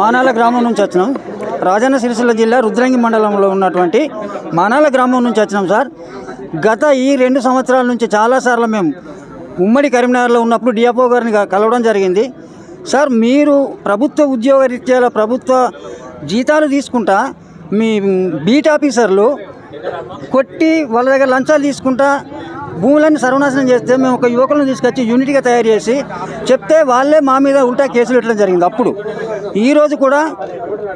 మానాల గ్రామం నుంచి వచ్చినాం. రాజన్న సిరిసిల్ల జిల్లా రుద్రంగి మండలంలో ఉన్నటువంటి మానాల గ్రామం నుంచి వచ్చినాం సార్. గత ఈ రెండు సంవత్సరాల నుంచి చాలాసార్లు మేము ఉమ్మడి కరీంనగర్లో ఉన్నప్పుడు డిఎఫ్ఓ గారిని కలవడం జరిగింది. సార్ మీరు ప్రభుత్వ ఉద్యోగ రీత్యాల ప్రభుత్వ జీతాలు తీసుకుంటా మీ బీట్ ఆఫీసర్లు కొట్టి వాళ్ళ దగ్గర లంచాలు తీసుకుంటా భూములన్నీ సర్వనాశనం చేస్తే మేము ఒక యువకులను తీసుకొచ్చి యూనిట్గా తయారు చేసి చెప్తే వాళ్ళే మా మీద ఉల్టా కేసులు పెట్టడం జరిగింది అప్పుడు. ఈరోజు కూడా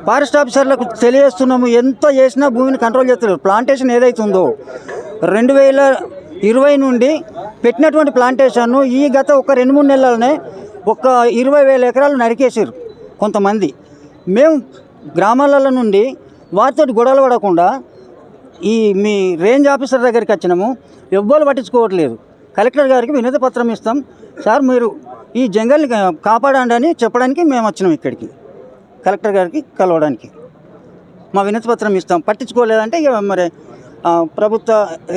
ఫారెస్ట్ ఆఫీసర్లకు తెలియజేస్తున్నాము ఎంత చేసినా భూమిని కంట్రోల్ చేస్తారు ప్లాంటేషన్ ఏదైతుందో రెండు వేల ఇరవై నుండి పెట్టినటువంటి ప్లాంటేషన్ను ఈ గత ఒక రెండు మూడు నెలలనే ఒక ఇరవై వేల ఎకరాలు నరికేసారు కొంతమంది. మేము గ్రామాలలో నుండి వారితో గొడవలు పడకుండా ఈ మీ రేంజ్ ఆఫీసర్ దగ్గరికి వచ్చినాము ఎవ్వరు పట్టించుకోవట్లేదు. కలెక్టర్ గారికి వినతి పత్రం ఇస్తాం. సార్ మీరు ఈ జంగల్ని కాపాడండి అని చెప్పడానికి మేము వచ్చినాం ఇక్కడికి. కలెక్టర్ గారికి కలవడానికి. మా వినతిపత్రం ఇస్తాం. పట్టించుకోలేదంటే ఇక మరి ప్రభుత్వ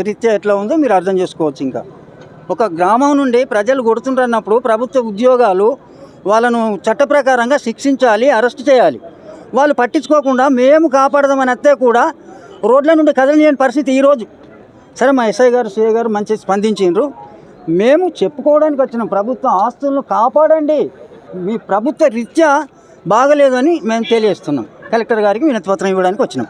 రీత్యా ఎట్లా ఉందో మీరు అర్థం చేసుకోవచ్చు ఇంకా. ఒక గ్రామం నుండి ప్రజలు కొడుతుంటున్నప్పుడు ప్రభుత్వ ఉద్యోగాలు వాళ్ళను చట్ట ప్రకారంగా శిక్షించాలి అరెస్ట్ చేయాలి. వాళ్ళు పట్టించుకోకుండా మేము కాపాడదామని అత్తే కూడా రోడ్ల నుండి కదలలేని పరిస్థితి ఈరోజు సరే మా ఎస్ఐ గారు సిఐ గారు మంచి స్పందించిండ్రు. మేము చెప్పుకోవడానికి వచ్చిన ప్రభుత్వ ఆస్తులను కాపాడండి. మీ ప్రభుత్వ రీత్యా బాగలేదని మేము తెలియజేస్తున్నాం. కలెక్టర్ గారికి వినతిపత్రం ఇవ్వడానికి వచ్చినాం.